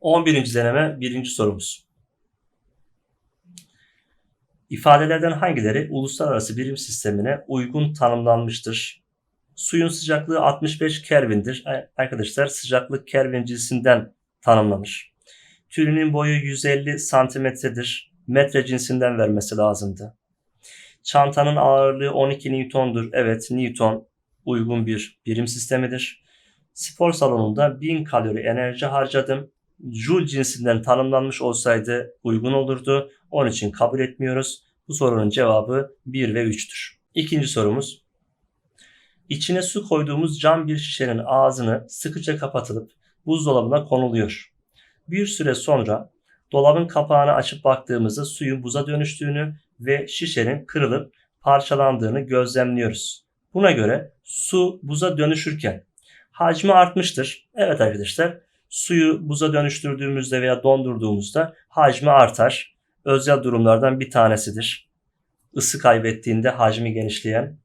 11. deneme 1. sorumuz. İfadelerden hangileri uluslararası birim sistemine uygun tanımlanmıştır? Suyun sıcaklığı 65 Kelvin'dir. Arkadaşlar sıcaklık Kelvin cinsinden tanımlanır. Türünün boyu 150 santimetredir. Metre cinsinden vermesi lazımdı. Çantanın ağırlığı 12 Newton'dur. Evet Newton uygun bir birim sistemidir. Spor salonunda 1000 kalori enerji harcadım. Joule cinsinden tanımlanmış olsaydı uygun olurdu. Onun için kabul etmiyoruz. Bu sorunun cevabı 1 ve 3'tür. İkinci sorumuz. İçine su koyduğumuz cam bir şişenin ağzını sıkıca kapatılıp buzdolabına konuluyor. Bir süre sonra dolabın kapağını açıp baktığımızda suyun buza dönüştüğünü ve şişenin kırılıp parçalandığını gözlemliyoruz. Buna göre su buza dönüşürken hacmi artmıştır. Evet arkadaşlar suyu buza dönüştürdüğümüzde veya dondurduğumuzda hacmi artar. Özel durumlardan bir tanesidir. Isı kaybettiğinde hacmi genişleyen.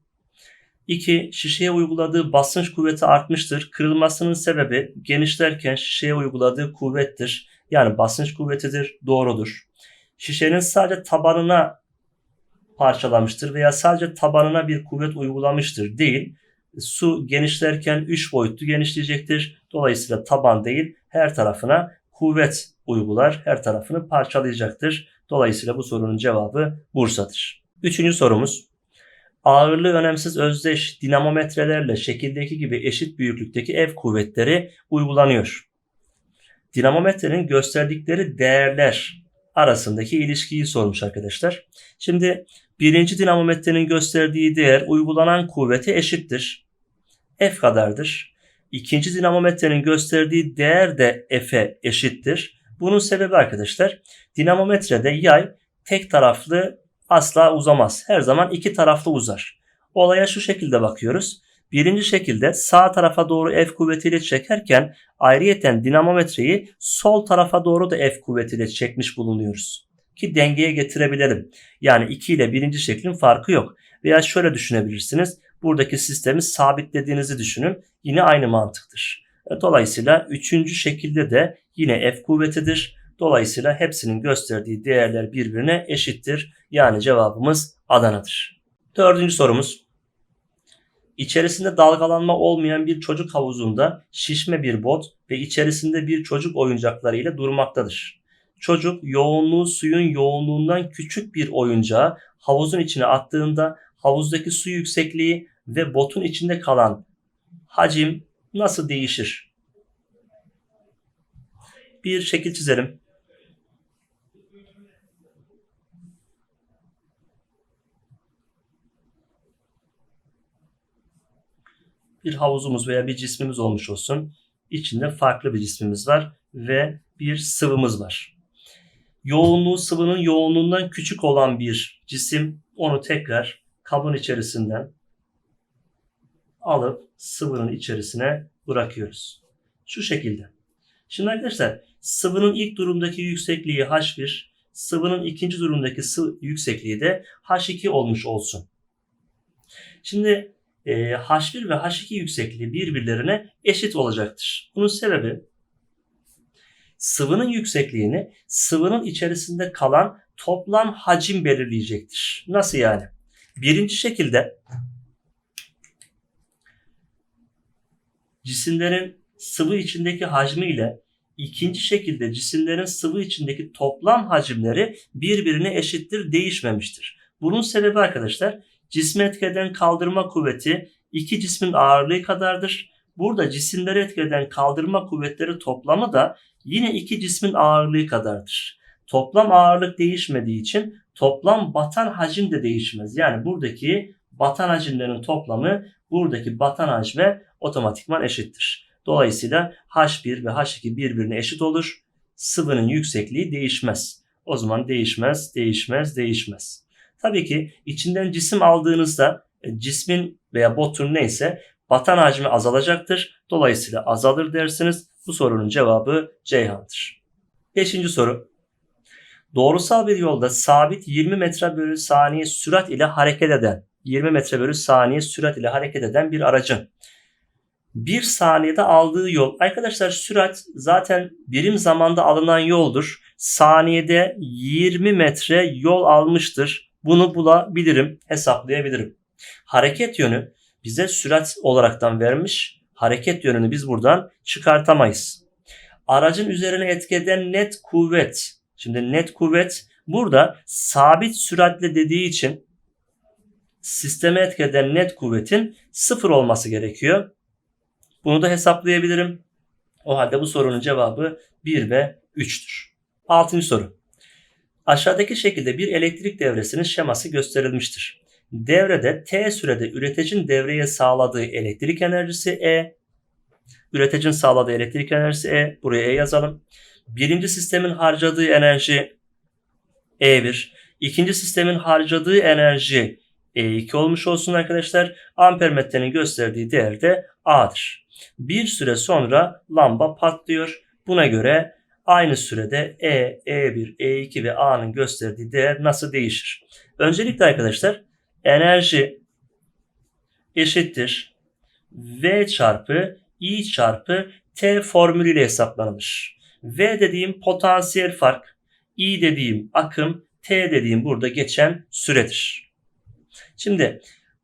2. Şişeye uyguladığı basınç kuvveti artmıştır. Kırılmasının sebebi genişlerken şişeye uyguladığı kuvvettir. Yani basınç kuvvetidir. Doğrudur. Şişenin sadece tabanına parçalamıştır veya sadece tabanına bir kuvvet uygulamıştır değil. Su genişlerken 3 boyutlu genişleyecektir. Dolayısıyla taban değil her tarafına kuvvet uygular, her tarafını parçalayacaktır. Dolayısıyla bu sorunun cevabı Bursa'dır. Üçüncü sorumuz. Ağırlığı önemsiz özdeş dinamometrelerle şekildeki gibi eşit büyüklükteki ev kuvvetleri uygulanıyor. Dinamometrenin gösterdikleri değerler arasındaki ilişkiyi sormuş arkadaşlar. Şimdi birinci dinamometrenin gösterdiği değer uygulanan kuvvete eşittir. F kadardır. İkinci dinamometrenin gösterdiği değer de F'e eşittir. Bunun sebebi arkadaşlar dinamometrede yay tek taraflı asla uzamaz. Her zaman iki taraflı uzar. Olaya şu şekilde bakıyoruz. Birinci şekilde sağ tarafa doğru F kuvvetiyle çekerken ayrıyeten dinamometreyi sol tarafa doğru da F kuvvetiyle çekmiş bulunuyoruz. Ki dengeye getirebilelim. Yani 2 ile birinci şeklin farkı yok. Veya şöyle düşünebilirsiniz. Buradaki sistemi sabitlediğinizi düşünün. Yine aynı mantıktır. E, dolayısıyla üçüncü şekilde de yine F kuvvetidir. Dolayısıyla hepsinin gösterdiği değerler birbirine eşittir. Yani cevabımız Adana'dır. Dördüncü sorumuz. İçerisinde dalgalanma olmayan bir çocuk havuzunda şişme bir bot ve içerisinde bir çocuk oyuncakları ile durmaktadır. Çocuk yoğunluğu suyun yoğunluğundan küçük bir oyuncağı havuzun içine attığında havuzdaki su yüksekliği ve botun içinde kalan hacim nasıl değişir? Bir şekil çizelim. bir havuzumuz veya bir cismimiz olmuş olsun. İçinde farklı bir cismimiz var ve bir sıvımız var. Yoğunluğu sıvının yoğunluğundan küçük olan bir cisim onu tekrar kabın içerisinden alıp sıvının içerisine bırakıyoruz. Şu şekilde. Şimdi arkadaşlar sıvının ilk durumdaki yüksekliği H1, sıvının ikinci durumdaki sıvı yüksekliği de H2 olmuş olsun. Şimdi e, H1 ve H2 yüksekliği birbirlerine eşit olacaktır. Bunun sebebi sıvının yüksekliğini sıvının içerisinde kalan toplam hacim belirleyecektir. Nasıl yani? Birinci şekilde cisimlerin sıvı içindeki hacmi ile ikinci şekilde cisimlerin sıvı içindeki toplam hacimleri birbirine eşittir, değişmemiştir. Bunun sebebi arkadaşlar cismi etkeden kaldırma kuvveti iki cismin ağırlığı kadardır. Burada cisimleri etkeden kaldırma kuvvetleri toplamı da yine iki cismin ağırlığı kadardır. Toplam ağırlık değişmediği için toplam batan hacim de değişmez. Yani buradaki batan hacimlerin toplamı buradaki batan hacme otomatikman eşittir. Dolayısıyla H1 ve H2 birbirine eşit olur. Sıvının yüksekliği değişmez. O zaman değişmez, değişmez, değişmez. Tabii ki içinden cisim aldığınızda e, cismin veya botun neyse batan hacmi azalacaktır. Dolayısıyla azalır dersiniz. Bu sorunun cevabı Ceyhan'dır. Beşinci soru. Doğrusal bir yolda sabit 20 metre bölü saniye sürat ile hareket eden 20 metre bölü saniye sürat ile hareket eden bir aracın bir saniyede aldığı yol. Arkadaşlar sürat zaten birim zamanda alınan yoldur. Saniyede 20 metre yol almıştır. Bunu bulabilirim, hesaplayabilirim. Hareket yönü bize sürat olaraktan vermiş. Hareket yönünü biz buradan çıkartamayız. Aracın üzerine etki eden net kuvvet. Şimdi net kuvvet burada sabit süratle dediği için sisteme etki eden net kuvvetin sıfır olması gerekiyor. Bunu da hesaplayabilirim. O halde bu sorunun cevabı 1 ve 3'tür. Altıncı soru. Aşağıdaki şekilde bir elektrik devresinin şeması gösterilmiştir. Devrede T sürede üreticinin devreye sağladığı elektrik enerjisi E. Üreticinin sağladığı elektrik enerjisi E. Buraya E yazalım. Birinci sistemin harcadığı enerji E1. İkinci sistemin harcadığı enerji E2 olmuş olsun arkadaşlar. Ampermetrenin gösterdiği değer de A'dır. Bir süre sonra lamba patlıyor. Buna göre aynı sürede E, E1, E2 ve A'nın gösterdiği değer nasıl değişir? Öncelikle arkadaşlar enerji eşittir V çarpı I çarpı T formülüyle hesaplanmış. V dediğim potansiyel fark, I dediğim akım, T dediğim burada geçen süredir. Şimdi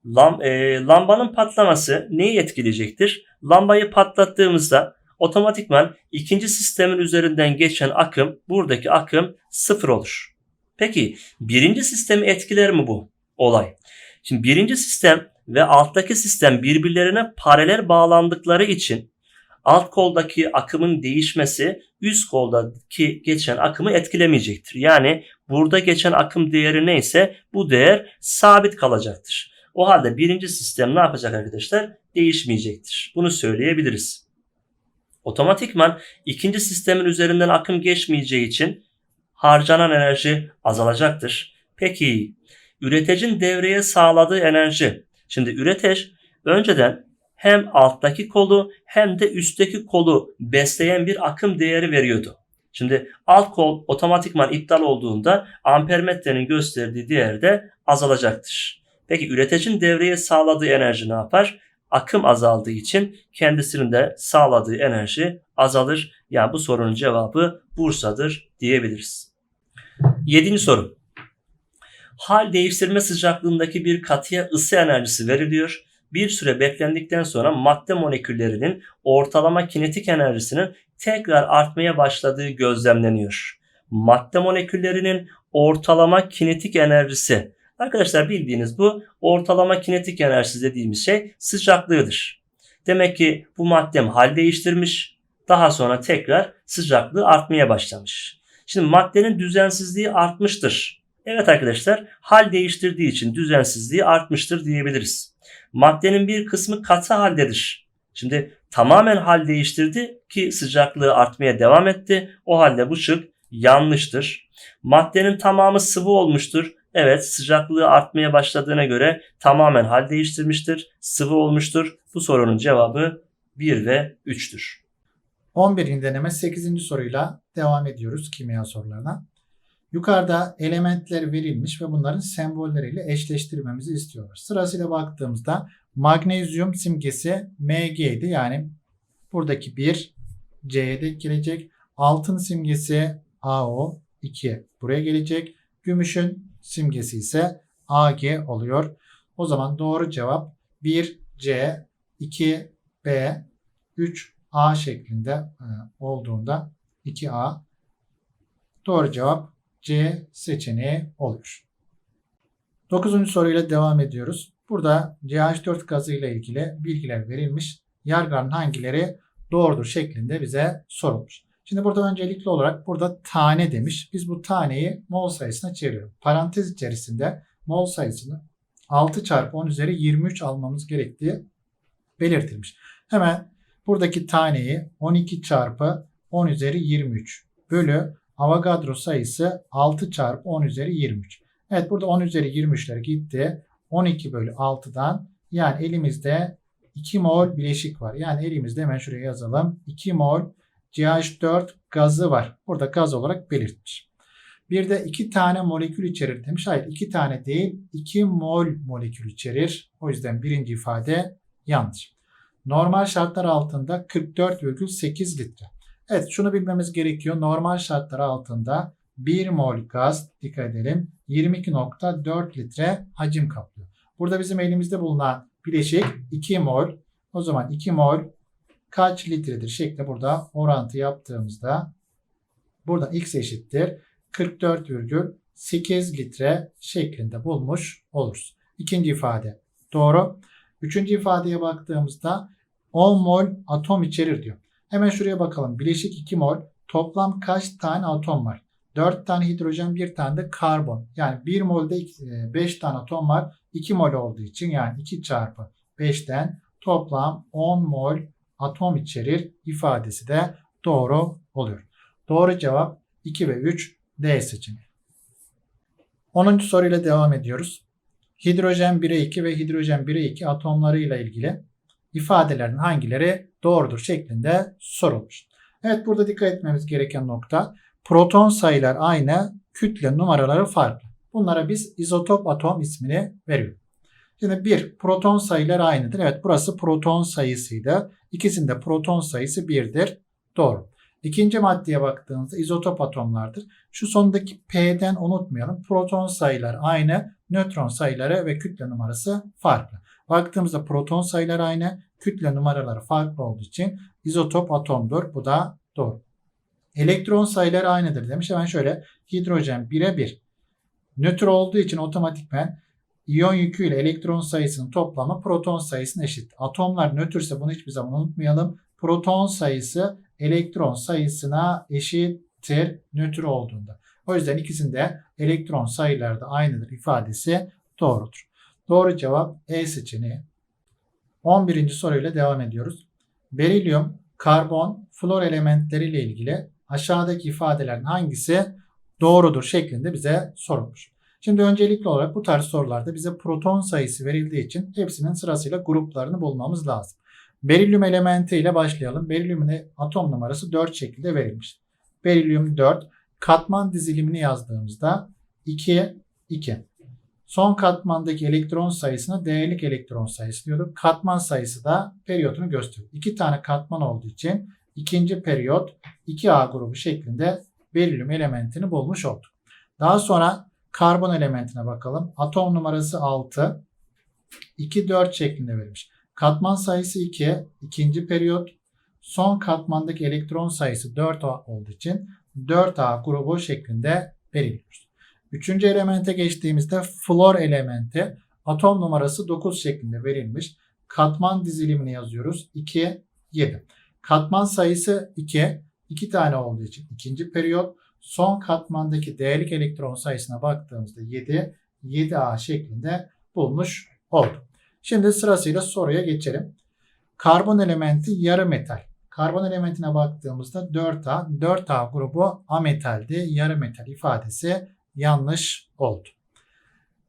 lam, e, lambanın patlaması neyi etkileyecektir? Lambayı patlattığımızda otomatikman ikinci sistemin üzerinden geçen akım, buradaki akım sıfır olur. Peki birinci sistemi etkiler mi bu olay? Şimdi birinci sistem ve alttaki sistem birbirlerine paralel bağlandıkları için alt koldaki akımın değişmesi üst koldaki geçen akımı etkilemeyecektir. Yani burada geçen akım değeri neyse bu değer sabit kalacaktır. O halde birinci sistem ne yapacak arkadaşlar? Değişmeyecektir. Bunu söyleyebiliriz. Otomatikman ikinci sistemin üzerinden akım geçmeyeceği için harcanan enerji azalacaktır. Peki üreticinin devreye sağladığı enerji. Şimdi üretici önceden hem alttaki kolu hem de üstteki kolu besleyen bir akım değeri veriyordu. Şimdi alt kol otomatikman iptal olduğunda ampermetrenin gösterdiği değer de azalacaktır. Peki üreticinin devreye sağladığı enerji ne yapar? Akım azaldığı için kendisinin de sağladığı enerji azalır. Yani bu sorunun cevabı Bursa'dır diyebiliriz. Yedinci soru. Hal değiştirme sıcaklığındaki bir katıya ısı enerjisi veriliyor. Bir süre beklendikten sonra madde moleküllerinin ortalama kinetik enerjisinin tekrar artmaya başladığı gözlemleniyor. Madde moleküllerinin ortalama kinetik enerjisi. Arkadaşlar bildiğiniz bu ortalama kinetik enerjisi dediğimiz şey sıcaklığıdır. Demek ki bu maddem hal değiştirmiş. Daha sonra tekrar sıcaklığı artmaya başlamış. Şimdi maddenin düzensizliği artmıştır. Evet arkadaşlar hal değiştirdiği için düzensizliği artmıştır diyebiliriz. Maddenin bir kısmı katı haldedir. Şimdi tamamen hal değiştirdi ki sıcaklığı artmaya devam etti. O halde bu şık yanlıştır. Maddenin tamamı sıvı olmuştur. Evet sıcaklığı artmaya başladığına göre tamamen hal değiştirmiştir. Sıvı olmuştur. Bu sorunun cevabı 1 ve 3'tür. 11. deneme 8. soruyla devam ediyoruz kimya sorularına. Yukarıda elementler verilmiş ve bunların sembolleriyle eşleştirmemizi istiyorlar. Sırasıyla baktığımızda magnezyum simgesi Mg'ydi. Yani buradaki 1 C'ye de gelecek. Altın simgesi AO 2 buraya gelecek. Gümüşün simgesi ise AG oluyor. O zaman doğru cevap 1C, 2B, 3A şeklinde e, olduğunda 2A doğru cevap C seçeneği oluyor. Dokuzuncu soruyla devam ediyoruz. Burada CH4 gazı ile ilgili bilgiler verilmiş. Yargıların hangileri doğrudur şeklinde bize sorulmuş. Şimdi burada öncelikli olarak burada tane demiş. Biz bu taneyi mol sayısına çeviriyoruz. Parantez içerisinde mol sayısını 6 çarpı 10 üzeri 23 almamız gerektiği belirtilmiş. Hemen buradaki taneyi 12 çarpı 10 üzeri 23 bölü Avogadro sayısı 6 çarpı 10 üzeri 23. Evet burada 10 üzeri 23'ler gitti. 12 bölü 6'dan yani elimizde 2 mol bileşik var. Yani elimizde hemen şuraya yazalım. 2 mol CH4 gazı var. Burada gaz olarak belirtmiş. Bir de 2 tane molekül içerir demiş. Hayır 2 tane değil 2 mol molekül içerir. O yüzden birinci ifade yanlış. Normal şartlar altında 44,8 litre. Evet şunu bilmemiz gerekiyor. Normal şartlar altında 1 mol gaz dikkat edelim 22.4 litre hacim kaplıyor. Burada bizim elimizde bulunan bileşik 2 mol. O zaman 2 mol kaç litredir şeklinde burada orantı yaptığımızda buradan x eşittir 44,8 litre şeklinde bulmuş oluruz. İkinci ifade doğru. Üçüncü ifadeye baktığımızda 10 mol atom içerir diyor. Hemen şuraya bakalım. Bileşik 2 mol. Toplam kaç tane atom var? 4 tane hidrojen, 1 tane de karbon. Yani 1 molde 5 tane atom var. 2 mol olduğu için yani 2 çarpı 5'ten toplam 10 mol atom içerir ifadesi de doğru oluyor. Doğru cevap 2 ve 3 D seçeneği. 10. soruyla devam ediyoruz. Hidrojen 1'e 2 ve hidrojen 1'e 2 atomlarıyla ilgili ifadelerin hangileri doğrudur şeklinde sorulmuş. Evet burada dikkat etmemiz gereken nokta proton sayılar aynı, kütle numaraları farklı. Bunlara biz izotop atom ismini veriyoruz. Şimdi bir proton sayılar aynıdır. Evet burası proton sayısıydı. İkisinde proton sayısı 1'dir. Doğru. İkinci maddeye baktığımızda izotop atomlardır. Şu sondaki P'den unutmayalım. Proton sayılar aynı, nötron sayıları ve kütle numarası farklı. Baktığımızda proton sayıları aynı, kütle numaraları farklı olduğu için izotop atomdur. Bu da doğru. Elektron sayıları aynıdır demiş. Hemen şöyle hidrojen 1'e 1. Nötr olduğu için otomatikmen iyon yüküyle elektron sayısının toplamı proton sayısına eşit. Atomlar nötrse bunu hiçbir zaman unutmayalım. Proton sayısı elektron sayısına eşittir nötr olduğunda. O yüzden ikisinde elektron sayıları da aynıdır ifadesi doğrudur. Doğru cevap E seçeneği. 11. soruyla devam ediyoruz. Berilyum, karbon, flor elementleriyle ilgili aşağıdaki ifadelerin hangisi doğrudur şeklinde bize sorulmuş. Şimdi öncelikli olarak bu tarz sorularda bize proton sayısı verildiği için hepsinin sırasıyla gruplarını bulmamız lazım. Berilyum elementi ile başlayalım. Berilyumun atom numarası 4 şekilde verilmiş. Berilyum 4. Katman dizilimini yazdığımızda 2, 2. Son katmandaki elektron sayısına değerlik elektron sayısı diyorduk. Katman sayısı da periyotunu gösteriyor. İki tane katman olduğu için ikinci periyot 2A grubu şeklinde berilyum elementini bulmuş olduk. Daha sonra karbon elementine bakalım. Atom numarası 6, 2, 4 şeklinde verilmiş. Katman sayısı 2, ikinci periyot. Son katmandaki elektron sayısı 4 olduğu için 4A grubu şeklinde veriliyor. Üçüncü elemente geçtiğimizde flor elementi atom numarası 9 şeklinde verilmiş. Katman dizilimini yazıyoruz. 2, 7. Katman sayısı 2. 2 tane olduğu için ikinci periyot. Son katmandaki değerlik elektron sayısına baktığımızda 7, 7A şeklinde bulmuş olduk. Şimdi sırasıyla soruya geçelim. Karbon elementi yarı metal. Karbon elementine baktığımızda 4A, 4A grubu ametaldi. Yarı metal ifadesi yanlış oldu.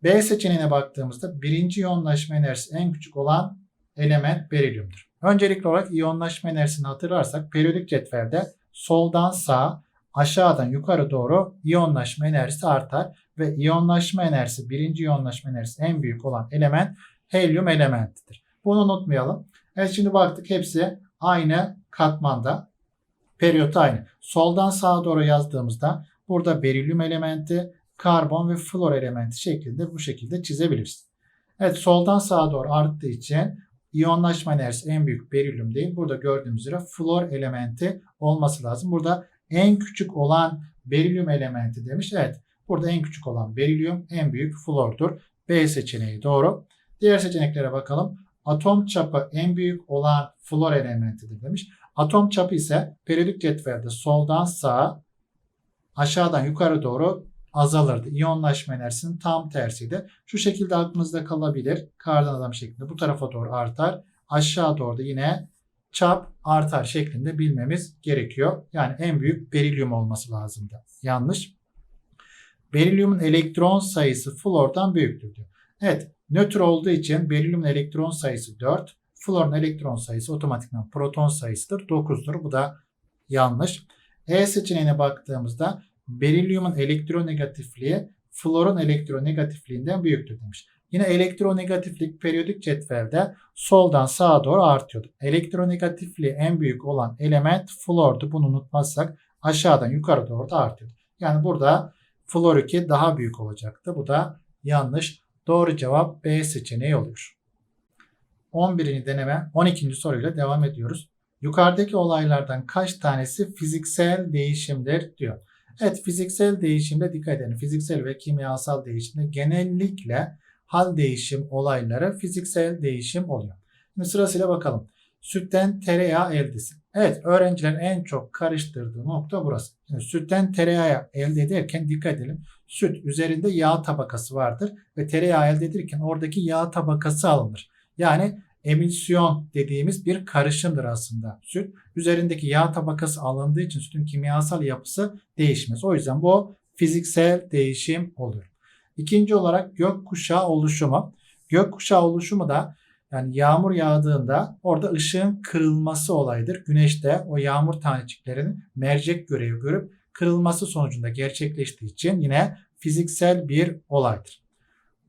B seçeneğine baktığımızda birinci iyonlaşma enerjisi en küçük olan element berilyumdur. Öncelikli olarak iyonlaşma enerjisini hatırlarsak periyodik cetvelde soldan sağa aşağıdan yukarı doğru iyonlaşma enerjisi artar ve iyonlaşma enerjisi birinci iyonlaşma enerjisi en büyük olan element helyum elementidir. Bunu unutmayalım. Evet şimdi baktık hepsi aynı katmanda. Periyot aynı. Soldan sağa doğru yazdığımızda burada berilyum elementi, karbon ve flor elementi şeklinde bu şekilde çizebiliriz. Evet soldan sağa doğru arttığı için iyonlaşma enerjisi en büyük berilyum değil. Burada gördüğümüz üzere flor elementi olması lazım. Burada en küçük olan berilyum elementi demiş. Evet burada en küçük olan berilyum en büyük flordur. B seçeneği doğru. Diğer seçeneklere bakalım. Atom çapı en büyük olan flor elementidir demiş. Atom çapı ise periyodik cetvelde soldan sağa aşağıdan yukarı doğru azalırdı. İyonlaşma enerjisinin tam tersiydi. Şu şekilde aklınızda kalabilir. Kardan adam şeklinde bu tarafa doğru artar. Aşağı doğru da yine çap artar şeklinde bilmemiz gerekiyor. Yani en büyük berilyum olması lazımdı. Yanlış. Berilyumun elektron sayısı flordan büyüktür diyor. Evet nötr olduğu için berilyumun elektron sayısı 4. Florun elektron sayısı otomatikman proton sayısıdır. 9'dur. Bu da yanlış. E seçeneğine baktığımızda berilyumun elektronegatifliği florun elektronegatifliğinden büyüktür demiş. Yine elektronegatiflik periyodik cetvelde soldan sağa doğru artıyordu. Elektronegatifliği en büyük olan element flordu. Bunu unutmazsak aşağıdan yukarı doğru da artıyordu. Yani burada flor 2 daha büyük olacaktı. Bu da yanlış. Doğru cevap B seçeneği oluyor. 11. deneme 12. soruyla devam ediyoruz. Yukarıdaki olaylardan kaç tanesi fiziksel değişimdir diyor. Evet fiziksel değişimde dikkat edin. Fiziksel ve kimyasal değişimde genellikle hal değişim olayları fiziksel değişim oluyor. Şimdi sırasıyla bakalım. Sütten tereyağı eldesi. Evet öğrencilerin en çok karıştırdığı nokta burası. Şimdi sütten tereyağı elde ederken dikkat edelim. Süt üzerinde yağ tabakası vardır ve tereyağı elde ederken oradaki yağ tabakası alınır. Yani emülsiyon dediğimiz bir karışımdır aslında süt. Üzerindeki yağ tabakası alındığı için sütün kimyasal yapısı değişmez. O yüzden bu fiziksel değişim oluyor. İkinci olarak gökkuşağı oluşumu. Gökkuşağı oluşumu da yani yağmur yağdığında orada ışığın kırılması olayıdır. Güneşte o yağmur taneciklerinin mercek görevi görüp kırılması sonucunda gerçekleştiği için yine fiziksel bir olaydır.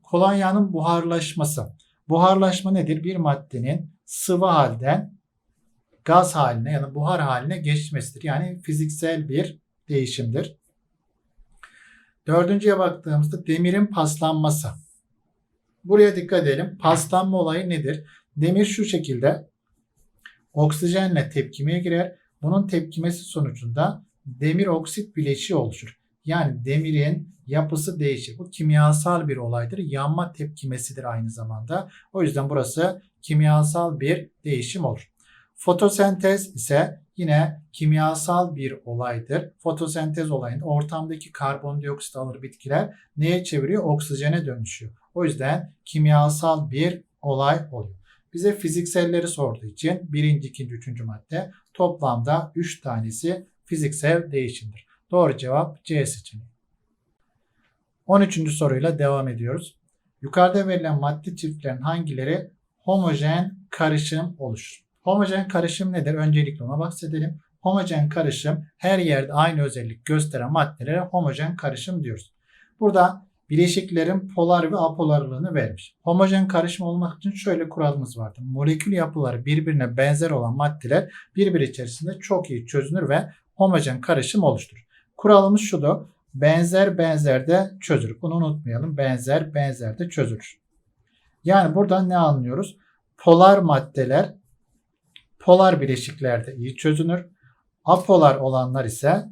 Kolonyanın buharlaşması. Buharlaşma nedir? Bir maddenin sıvı halden gaz haline ya da buhar haline geçmesidir. Yani fiziksel bir değişimdir. Dördüncüye baktığımızda demirin paslanması. Buraya dikkat edelim. Paslanma olayı nedir? Demir şu şekilde oksijenle tepkimeye girer. Bunun tepkimesi sonucunda demir oksit bileşiği oluşur. Yani demirin yapısı değişir. Bu kimyasal bir olaydır. Yanma tepkimesidir aynı zamanda. O yüzden burası kimyasal bir değişim olur. Fotosentez ise yine kimyasal bir olaydır. Fotosentez olayında ortamdaki karbondioksit alır bitkiler neye çeviriyor? Oksijene dönüşüyor. O yüzden kimyasal bir olay oluyor. Bize fizikselleri sorduğu için birinci, ikinci, üçüncü madde toplamda 3 tanesi fiziksel değişimdir. Doğru cevap C seçeneği. 13. soruyla devam ediyoruz. Yukarıda verilen madde çiftlerin hangileri homojen karışım oluşur? Homojen karışım nedir? Öncelikle ona bahsedelim. Homojen karışım her yerde aynı özellik gösteren maddelere homojen karışım diyoruz. Burada bileşiklerin polar ve apolarlığını vermiş. Homojen karışım olmak için şöyle kuralımız vardır. Molekül yapıları birbirine benzer olan maddeler birbiri içerisinde çok iyi çözünür ve homojen karışım oluşturur. Kuralımız şudur. Benzer benzer de çözülür. Bunu unutmayalım. Benzer benzer de çözülür. Yani buradan ne anlıyoruz? Polar maddeler polar bileşiklerde iyi çözünür. Apolar olanlar ise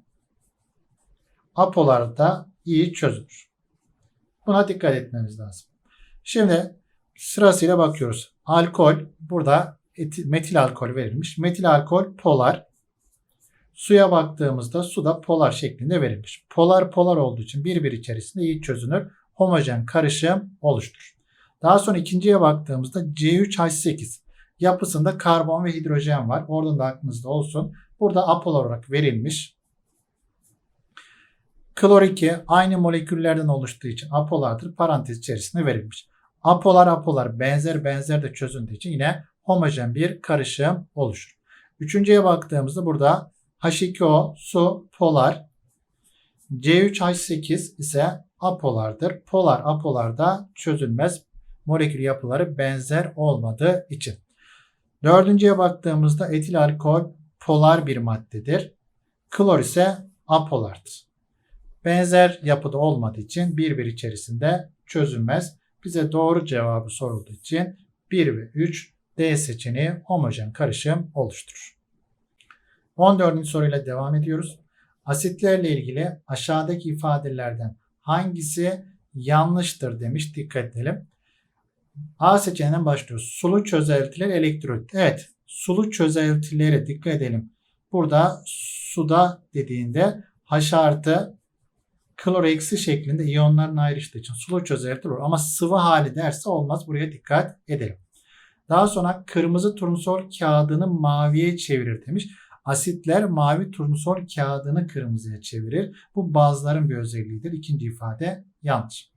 apolarda iyi çözünür. Buna dikkat etmemiz lazım. Şimdi sırasıyla bakıyoruz. Alkol burada metil alkol verilmiş. Metil alkol polar. Suya baktığımızda su da polar şeklinde verilmiş. Polar polar olduğu için birbir içerisinde iyi çözünür. Homojen karışım oluşturur. Daha sonra ikinciye baktığımızda C3H8 yapısında karbon ve hidrojen var. Oradan da aklınızda olsun. Burada apolar olarak verilmiş. Klor 2 aynı moleküllerden oluştuğu için apolardır. Parantez içerisinde verilmiş. Apolar apolar benzer benzer de çözündüğü için yine homojen bir karışım oluşur. Üçüncüye baktığımızda burada H2O su polar. C3H8 ise apolardır. Polar apolarda çözülmez molekül yapıları benzer olmadığı için. Dördüncüye baktığımızda etil alkol polar bir maddedir. Klor ise apolardır. Benzer yapıda olmadığı için birbir içerisinde çözülmez. Bize doğru cevabı sorulduğu için 1 ve 3 D seçeneği homojen karışım oluşturur. 14. soruyla devam ediyoruz. Asitlerle ilgili aşağıdaki ifadelerden hangisi yanlıştır demiş. Dikkat edelim. A seçeneğinden başlıyoruz. Sulu çözeltiler elektrolit. Evet. Sulu çözeltilere dikkat edelim. Burada suda dediğinde H artı klor eksi şeklinde iyonların ayrıştığı için sulu çözelti olur. Ama sıvı hali derse olmaz. Buraya dikkat edelim. Daha sonra kırmızı turnusol kağıdını maviye çevirir demiş. Asitler mavi turnusol kağıdını kırmızıya çevirir. Bu bazıların bir özelliğidir. İkinci ifade yanlış.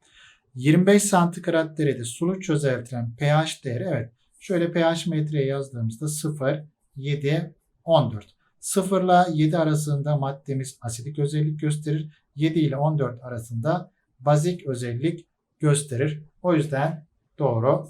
25 santigrat derecede sulu çözeltilen pH değeri evet. Şöyle pH metreye yazdığımızda 0, 7, 14. 0 ile 7 arasında maddemiz asidik özellik gösterir. 7 ile 14 arasında bazik özellik gösterir. O yüzden doğru.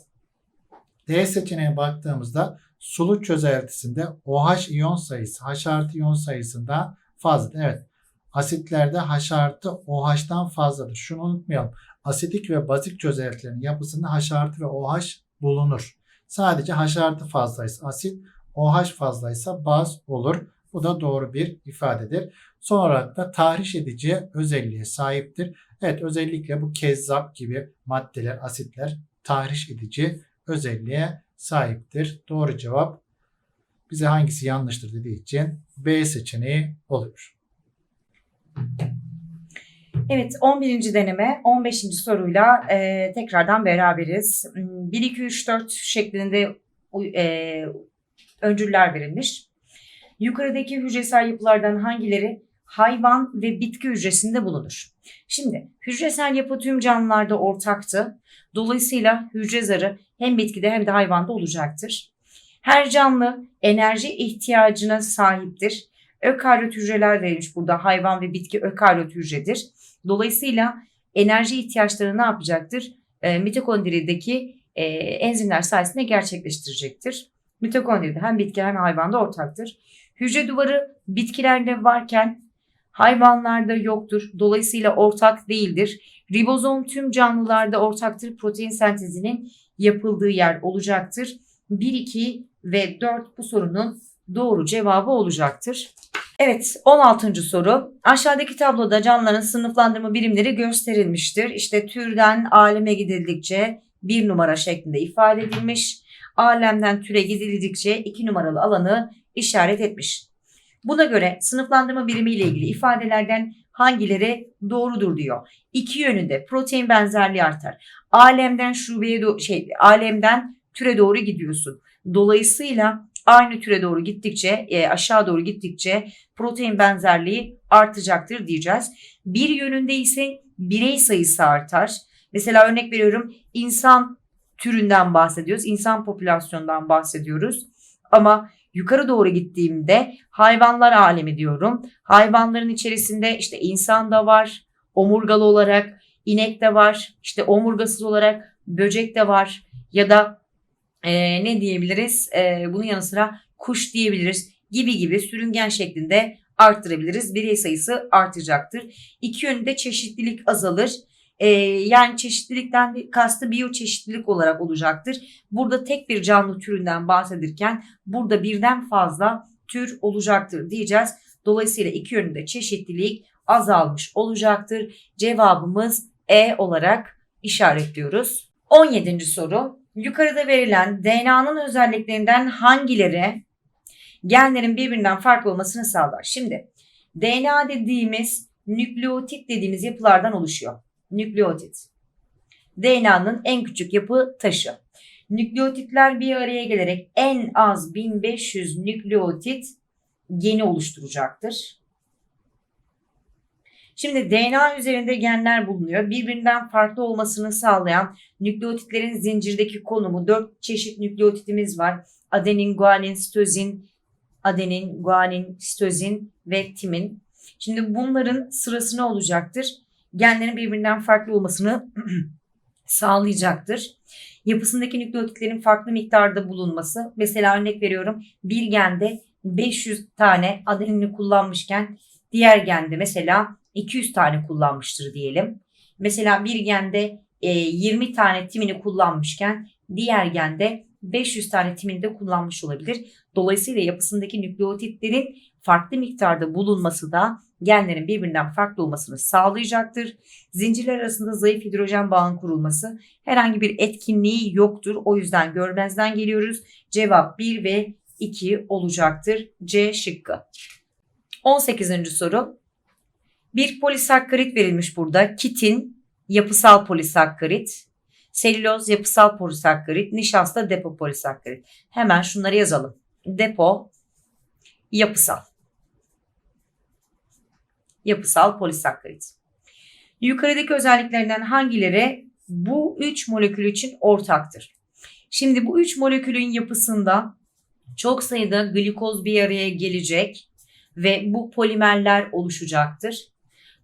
D seçeneğine baktığımızda sulu çözeltisinde OH iyon sayısı H artı iyon sayısından fazladır. Evet. Asitlerde H artı OH'tan fazladır. Şunu unutmayalım. Asitik ve bazik çözeltilerin yapısında H artı ve OH bulunur. Sadece H artı fazlaysa asit, OH fazlaysa baz olur. Bu da doğru bir ifadedir. Son olarak da tahriş edici özelliğe sahiptir. Evet özellikle bu kezzap gibi maddeler, asitler tahriş edici özelliğe sahiptir. Doğru cevap bize hangisi yanlıştır dediği için B seçeneği oluyor. Evet 11. deneme 15. soruyla e, tekrardan beraberiz. Hmm, 1, 2, 3, 4 şeklinde e, öncüller verilmiş. Yukarıdaki hücresel yapılardan hangileri hayvan ve bitki hücresinde bulunur? Şimdi hücresel yapı tüm canlılarda ortaktı. Dolayısıyla hücre zarı hem bitkide hem de hayvanda olacaktır. Her canlı enerji ihtiyacına sahiptir. Ökaryot hücreler verilmiş burada. Hayvan ve bitki ökaryot hücredir. Dolayısıyla enerji ihtiyaçlarını ne yapacaktır? E, mitokondrideki e, enzimler sayesinde gerçekleştirecektir. Mitokondride hem bitki hem hayvanda ortaktır. Hücre duvarı bitkilerde varken hayvanlarda yoktur. Dolayısıyla ortak değildir. Ribozom tüm canlılarda ortaktır. Protein sentezinin yapıldığı yer olacaktır. 1, 2 ve 4 bu sorunun doğru cevabı olacaktır. Evet 16. soru. Aşağıdaki tabloda canlıların sınıflandırma birimleri gösterilmiştir. İşte türden aleme gidildikçe bir numara şeklinde ifade edilmiş. Alemden türe gidildikçe iki numaralı alanı işaret etmiş. Buna göre sınıflandırma birimi ile ilgili ifadelerden hangileri doğrudur diyor. İki yönünde protein benzerliği artar. Alemden şubeye do- şey alemden türe doğru gidiyorsun. Dolayısıyla aynı türe doğru gittikçe e, aşağı doğru gittikçe protein benzerliği artacaktır diyeceğiz. Bir yönünde ise birey sayısı artar. Mesela örnek veriyorum insan türünden bahsediyoruz. insan popülasyondan bahsediyoruz. Ama yukarı doğru gittiğimde hayvanlar alemi diyorum. Hayvanların içerisinde işte insan da var, omurgalı olarak inek de var, işte omurgasız olarak böcek de var ya da e, ne diyebiliriz? E, bunun yanı sıra kuş diyebiliriz gibi gibi sürüngen şeklinde arttırabiliriz. Birey sayısı artacaktır. İki yönde çeşitlilik azalır. E, yani çeşitlilikten bir- kastı biyoçeşitlilik olarak olacaktır. Burada tek bir canlı türünden bahsedirken burada birden fazla tür olacaktır diyeceğiz. Dolayısıyla iki yönde çeşitlilik azalmış olacaktır. Cevabımız E olarak işaretliyoruz. 17. soru. Yukarıda verilen DNA'nın özelliklerinden hangileri genlerin birbirinden farklı olmasını sağlar? Şimdi DNA dediğimiz nükleotit dediğimiz yapılardan oluşuyor. Nükleotit. DNA'nın en küçük yapı taşı. Nükleotitler bir araya gelerek en az 1500 nükleotit geni oluşturacaktır. Şimdi DNA üzerinde genler bulunuyor. Birbirinden farklı olmasını sağlayan nükleotitlerin zincirdeki konumu 4 çeşit nükleotitimiz var. Adenin, guanin, sitozin, adenin, guanin, sitozin ve timin. Şimdi bunların sırası ne olacaktır? Genlerin birbirinden farklı olmasını sağlayacaktır. Yapısındaki nükleotitlerin farklı miktarda bulunması. Mesela örnek veriyorum bir gende 500 tane adenini kullanmışken diğer gende mesela 200 tane kullanmıştır diyelim. Mesela bir gende e, 20 tane timini kullanmışken diğer gende 500 tane timini de kullanmış olabilir. Dolayısıyla yapısındaki nükleotitlerin farklı miktarda bulunması da genlerin birbirinden farklı olmasını sağlayacaktır. Zincirler arasında zayıf hidrojen bağın kurulması herhangi bir etkinliği yoktur. O yüzden görmezden geliyoruz. Cevap 1 ve 2 olacaktır. C şıkkı. 18. soru. Bir polisakkarit verilmiş burada. Kitin yapısal polisakkarit, selüloz yapısal polisakkarit, nişasta depo polisakkarit. Hemen şunları yazalım. Depo yapısal. Yapısal polisakkarit. Yukarıdaki özelliklerinden hangileri bu üç molekül için ortaktır? Şimdi bu üç molekülün yapısında çok sayıda glikoz bir araya gelecek ve bu polimerler oluşacaktır.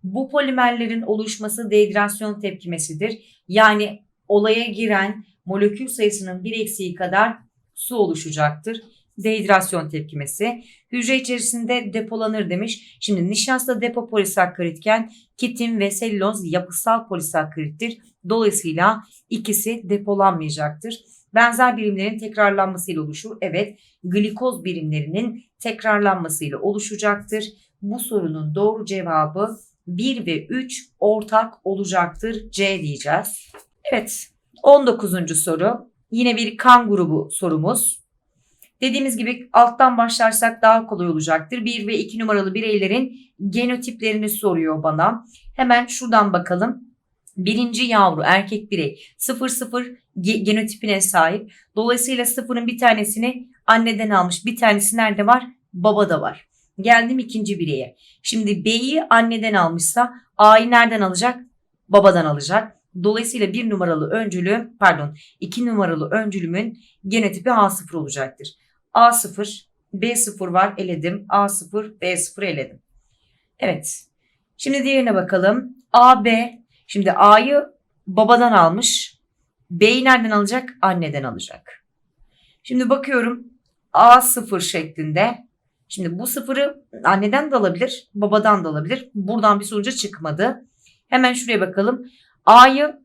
Bu polimerlerin oluşması dehidrasyon tepkimesidir. Yani olaya giren molekül sayısının bir eksiği kadar su oluşacaktır. Dehidrasyon tepkimesi. Hücre içerisinde depolanır demiş. Şimdi nişasta depo polisakkaritken kitin ve selüloz yapısal polisakkarittir. Dolayısıyla ikisi depolanmayacaktır. Benzer birimlerin tekrarlanmasıyla oluşur. Evet, glikoz birimlerinin tekrarlanmasıyla oluşacaktır. Bu sorunun doğru cevabı 1 ve 3 ortak olacaktır. C diyeceğiz. Evet, 19. soru. Yine bir kan grubu sorumuz. Dediğimiz gibi alttan başlarsak daha kolay olacaktır. 1 ve 2 numaralı bireylerin genotiplerini soruyor bana. Hemen şuradan bakalım. Birinci yavru erkek birey 00 ge- genotipine sahip. Dolayısıyla sıfırın bir tanesini anneden almış. Bir tanesi nerede var? Babada var. Geldim ikinci bireye. Şimdi B'yi anneden almışsa A'yı nereden alacak? Babadan alacak. Dolayısıyla bir numaralı öncülü pardon iki numaralı öncülümün genotipi A0 olacaktır. A0, B0 var eledim. A0, B0 eledim. Evet. Şimdi diğerine bakalım. AB. Şimdi A'yı babadan almış. B'yi nereden alacak? Anneden alacak. Şimdi bakıyorum A0 şeklinde. Şimdi bu sıfırı anneden de alabilir, babadan da alabilir. Buradan bir sonuca çıkmadı. Hemen şuraya bakalım. A'yı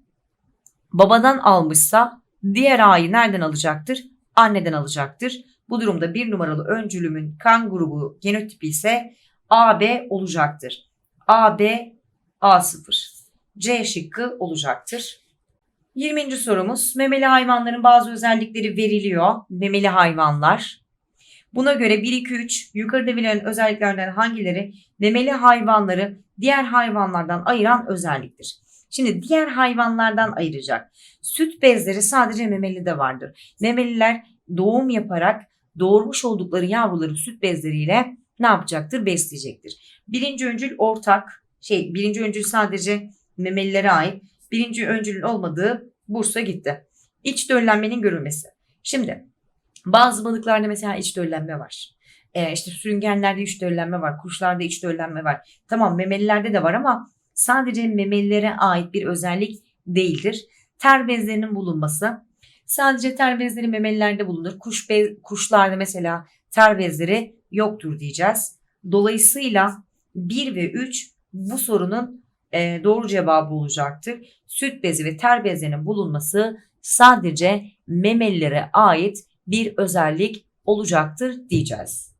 babadan almışsa diğer A'yı nereden alacaktır? Anneden alacaktır. Bu durumda bir numaralı öncülümün kan grubu genotipi ise AB olacaktır. AB A0. C şıkkı olacaktır. 20. sorumuz memeli hayvanların bazı özellikleri veriliyor. Memeli hayvanlar. Buna göre 1 2 3 yukarıda verilen özelliklerden hangileri memeli hayvanları diğer hayvanlardan ayıran özelliktir? Şimdi diğer hayvanlardan ayıracak. Süt bezleri sadece memelide vardır. Memeliler doğum yaparak doğurmuş oldukları yavruları süt bezleriyle ne yapacaktır? Besleyecektir. Birinci öncül ortak. Şey birinci öncül sadece memelilere ait. Birinci öncülün olmadığı Bursa gitti. İç döllenmenin görülmesi. Şimdi bazı balıklarda mesela iç döllenme var. Ee, işte sürüngenlerde iç döllenme var. Kuşlarda iç döllenme var. Tamam memelilerde de var ama sadece memelilere ait bir özellik değildir. Ter bezlerinin bulunması. Sadece ter bezleri memelilerde bulunur. Kuş be- kuşlarda mesela ter bezleri yoktur diyeceğiz. Dolayısıyla 1 ve 3 bu sorunun e, doğru cevabı olacaktır. Süt bezi ve ter bezlerinin bulunması sadece memelilere ait bir özellik olacaktır diyeceğiz.